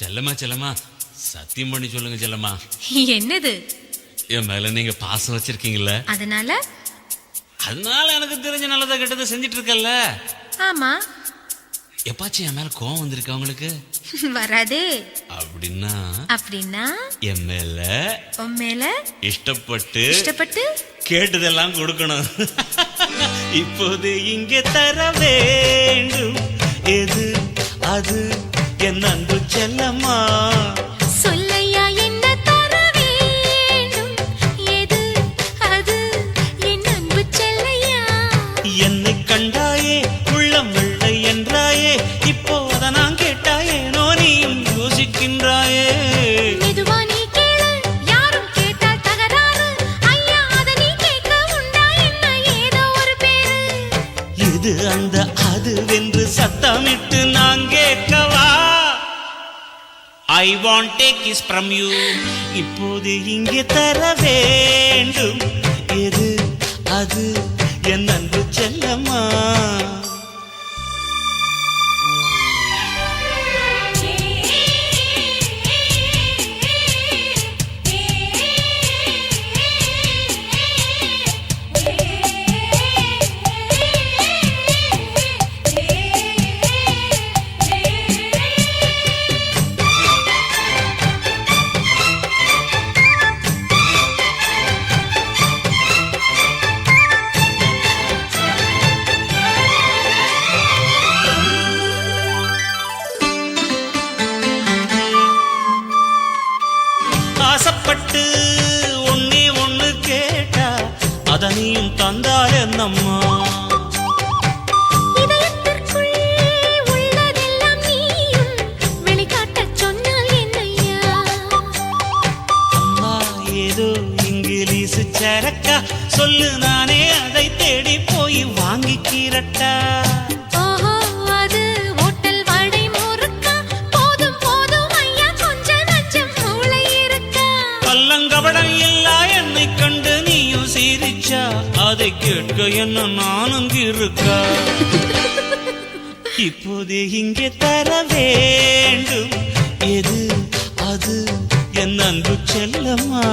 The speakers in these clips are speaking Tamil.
செல்லம்மா செல்லம்மா. சத்தியம் பண்ணி சொல்லுங்க செல்லம்மா. என்னது? என் மேல நீங்க பாசம் வச்சிருக்கீங்கல்ல. அதனால? அதனால எனக்கு தெரிஞ்ச நல்லதை கெட்டதை செஞ்சுட்டு இருக்கல்ல ஆமா. எப்பாச்சும் என் மேல கோவம் வந்திருக்கு உங்களுக்கு வராதே. அப்படின்னா? அப்படின்னா? என் மேல உன் மேல? இஷ்டப்பட்டு இஷ்டப்பட்டு? கேட்டதெல்லாம் கொடுக்கணும். இப்போது இங்கே தர வேண்டும். எது அது என் அன்பு செல்லம்மா. சொல்லையா என்ன கண்டாயே உள்ளம் வெள்ளை என்றாயே இப்போ அதை நான் நீயும் யோசிக்கின்றாயே. மெதுவா நீ கேளு யாரும் கேட்டால் தகராறு. ஐயா அத நீ கேட்க உண்டா என்ன ஏதோ ஒரு பேரு? இது அந்த அதுவென்று சத்தமிட்டு நான் கேட்கவா? I want take is from you இப்போது இங்கே தர வேண்டும். எது அது என் அன்பு செல்லம்மா ஏதோ இங்கிலீஷ் சரக்கா. சொல்லு நானே அதை தேடி போய் வாங்கிக்கிறட்டா. ஓஹோ கேட்க என்ன நானும் இருக்கா இப்போது இங்கே தர வேண்டும். எது அது என் அன்பு செல்லம்மா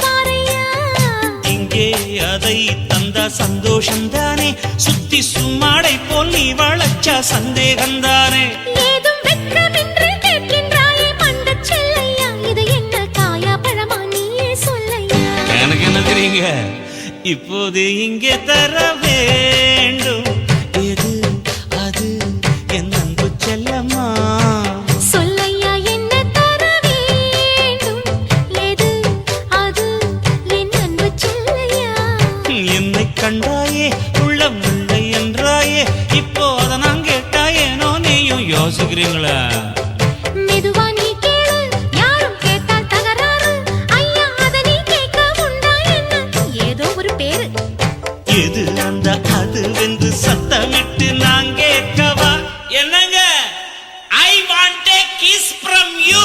பாரையா? இங்கே அதை தந்தா சந்தோஷம்தானே சுத்தி சும்மாடை போல் நீ வளச்சா நீயே சொல்லையா? எனக்கு என்ன தெரியுங்க? இப்போது இங்கே தர வேண்டும். எது? அது? என் அன்பு செல்லம்மா. சொல்லையா என்ன தர வேண்டும்? எது? அது? என் அன்பு செல்லையா? என்னை கண்டாயே உள்ளம் இல்லை என்றாயே இப்போ அதை நான் கேட்டாயேனோ நீயும் யோசிக்கிறீங்களா? இது அந்த அது வென்று சத்தமிட்டு நான் கேட்கவா? என்னங்க? I want kiss from you